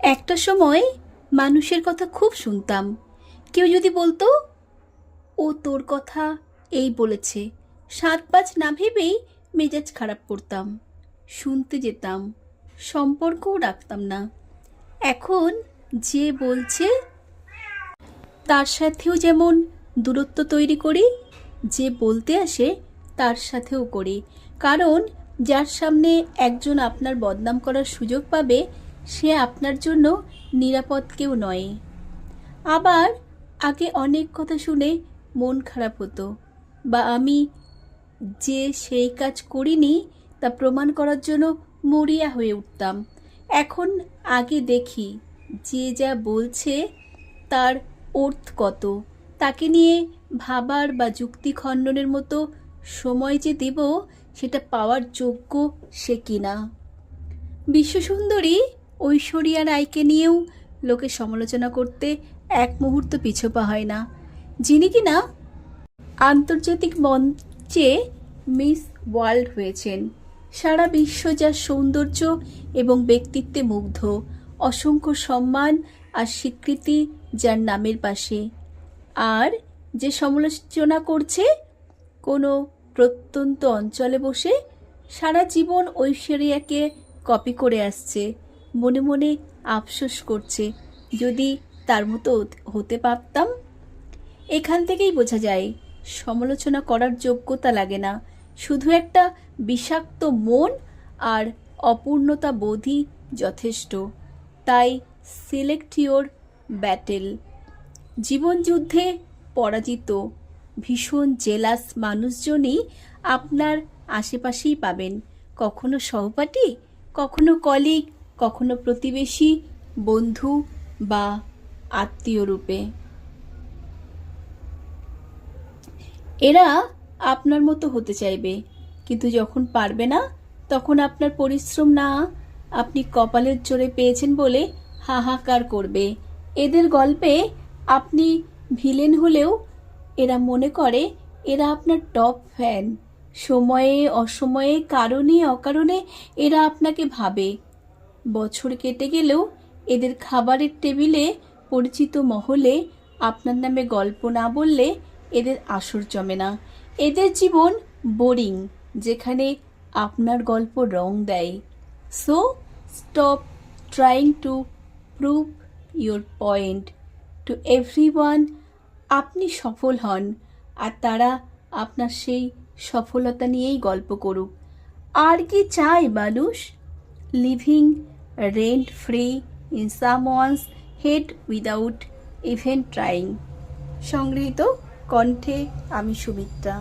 একটা সময় মানুষের কথা খুব শুনতাম। কেউ যদি বলতো, ও তোর কথা এই বলেছে। সাত পাঁচ না ভেবেই মেজাজ খারাপ করতাম, শুনতে যেতাম, সম্পর্কও রাখতাম না। এখন যে বলছে, তার সাথেও যেমন দূরত্ব তৈরি করি, যে বলতে আসে তার সাথেও করি। কারণ যার সামনে একজন আপনার বদনাম করার সুযোগ পাবে সে আপনার জন্য নিরাপদ কেউ নয়। আবার আগে অনেক কথা শুনে মন খারাপ হতো বা আমি যে সেই কাজ করিনি তা প্রমাণ করার জন্য মরিয়া হয়ে উঠতাম। এখন আগে দেখি যে যা বলছে তার অর্থ কত। তাকে নিয়ে ভাবার বা যুক্তি খণ্ডনের মতো সময় যে দেব, সেটা পাওয়ার যোগ্য সে কিনা। বিশ্বসুন্দরী ঐশ্বরিয়া রায়কে নিয়েও লোকে সমালোচনা করতে এক মুহূর্ত পিছপা হয় না। যিনি কিনা আন্তর্জাতিক মঞ্চে মিস ওয়ার্ল্ড হয়েছেন। সারা বিশ্ব যার সৌন্দর্য এবং ব্যক্তিত্বে মুগ্ধ, অসংখ্য সম্মান আর স্বীকৃতি যার নামের পাশে। আর যে সমালোচনা করছে, কোনো প্রত্যন্ত অঞ্চলে বসে সারা জীবন ঐশ্বরিয়াকে কপি করে আসছে। মনে মনে আফসোস করছে, যদি তার মতো হতে পারতাম? এখান থেকেই বোঝা যায়, সমালোচনা করার যোগ্যতা লাগে না। শুধু একটা বিষাক্ত মন আর অপূর্ণতা বোধই যথেষ্ট। তাই সিলেক্ট ইয়োর ব্যাটেল। জীবনযুদ্ধে পরাজিত, ভীষণ জেলাস মানুষজনই আপনার আশেপাশেই পাবেন। কখনো সহপাঠী, কখনো কলিগ কখনো প্রতিবেশী, বন্ধু বা আত্মীয় রূপে। এরা আপনার মতো হতে চাইবে, কিন্তু যখন পারবে না, তখন আপনার পরিশ্রম না আপনি কপালের জোরে পেয়েছেন বলে হাহাকার করবে। এদের গল্পে আপনি ভিলেন হলেও এরা মনে করে এরা আপনার টপ ফ্যান। সময়ে, অসময়ে, কারণে, অকারণে এরা আপনাকে ভাবে। বছর কেটে গেলেও এদের খাবারের টেবিলে পরিচিত মহলে আপনার নামে গল্প না বললে এদের আসর জমে না। এদের জীবন বোরিং, যেখানে আপনার গল্প রং দেয়। So stop trying to prove your point to every আপনি সফল হন, আর তারা আপনার সেই সফলতা নিয়েই গল্প করুক। আর কি চায় মানুষ? Living rent free in someone's head without even trying. সংগৃহীত কণ্ঠে আমি সুমিত্রা।